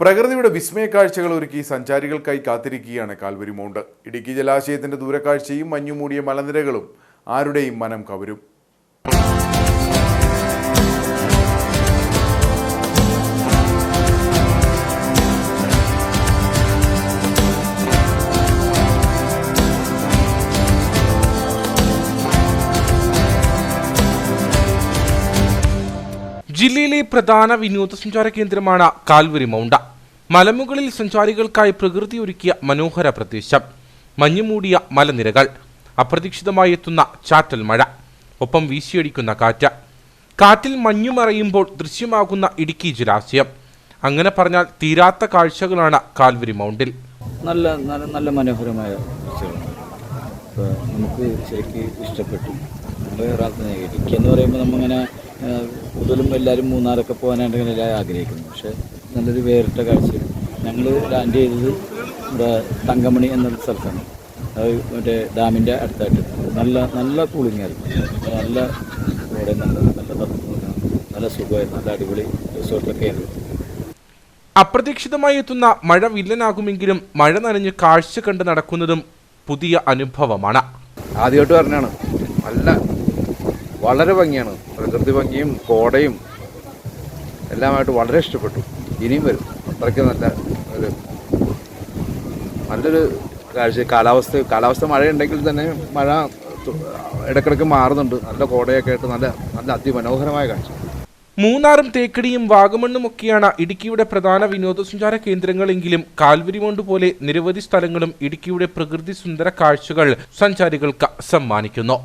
പ്രകൃതിയുടെ വിസ്മയ കാഴ്ചകൾ ഒരുക്കി സഞ്ചാരികൾക്കായി കാത്തിരിക്കുകയാണ് കാൽവരി മൗണ്ട്. ഇടുക്കി ജലാശയത്തിന്റെ ദൂരക്കാഴ്ചയും മഞ്ഞുമൂടിയ മലനിരകളും ആരുടെയും മനം കവരും. ജില്ലയിലെ പ്രധാന വിനോദസഞ്ചാര കേന്ദ്രമാണ് കാൽവരി മൗണ്ട. മലമുകളിൽ സഞ്ചാരികൾക്കായി പ്രകൃതി ഒരുക്കിയ മനോഹര പ്രദേശം. മഞ്ഞുമൂടിയ മലനിരകൾ. അപ്രതീക്ഷിതമായി എത്തുന്ന ചാറ്റൽ മഴ. ഒപ്പം വീശിയടിക്കുന്ന കാറ്റ്. കാറ്റിൽ മഞ്ഞു മറയുമ്പോൾ ദൃശ്യമാകുന്ന ഇടുക്കി ജലാശയം. അങ്ങനെ പറഞ്ഞാൽ തീരാത്ത കാഴ്ചകളാണ് കാൽവരി മൗണ്ടിൽ. നല്ല നല്ല മനോഹരമായ നമുക്ക് ശരിക്കും ഇഷ്ടപ്പെട്ടു. ഇടുക്കി എന്ന് പറയുമ്പോൾ നമ്മളിങ്ങനെ ആ, കൂടുതലും എല്ലാവരും മൂന്നാറൊക്കെ പോകാനായിട്ട് ഇങ്ങനെ എല്ലാവരും ആഗ്രഹിക്കുന്നു. പക്ഷേ നല്ലൊരു വേറിട്ട കാഴ്ച ഞങ്ങൾ ലാൻഡ് ചെയ്തത് ഇവിടെ തങ്കമണി എന്നൊരു സ്ഥലത്താണ്. അത് മറ്റേ ഡാമിന്റെ അടുത്തായിട്ട്. നല്ല നല്ല കൂളിംഗ് ആയിരുന്നു നല്ല ഇവിടെ നല്ല നല്ല നല്ല സുഖമായിരുന്നു. നല്ല അടിപൊളി റിസോർട്ടൊക്കെ ആയിരുന്നു. അപ്രതീക്ഷിതമായി എത്തുന്ന മഴ വില്ലനാകുമെങ്കിലും മഴ നനഞ്ഞ് കാഴ്ച കണ്ട് നടക്കുന്നതും പുതിയ അനുഭവമാണ്. ആദ്യമായിട്ട് പറഞ്ഞാണ്. നല്ല വളരെ ഭംഗിയാണ്. പ്രകൃതി ഭംഗിയും കോടയും എല്ലാമായിട്ട് വളരെ ഇഷ്ടപ്പെട്ടു. ഇനിയും വരും. അത്രയ്ക്ക് നല്ല ഒരു നല്ലൊരു കാഴ്ച. കാലാവസ്ഥ കാലാവസ്ഥ മഴയുണ്ടെങ്കിൽ തന്നെ മഴ ഇടയ്ക്കിടയ്ക്ക് മാറുന്നുണ്ട്. നല്ല കോടയൊക്കെ ആയിട്ട് നല്ല നല്ല അതിമനോഹരമായ കാഴ്ച. മൂന്നാറും തേക്കടിയും വാഗമണ്ണുമൊക്കെയാണ് ഇടുക്കിയുടെ പ്രധാന വിനോദസഞ്ചാര കേന്ദ്രങ്ങളെങ്കിലും കാൽവരിമോണ്ട് പോലെ നിരവധി സ്ഥലങ്ങളും ഇടുക്കിയുടെ പ്രകൃതി സുന്ദര കാഴ്ചകൾ സഞ്ചാരികൾക്ക് സമ്മാനിക്കുന്നു.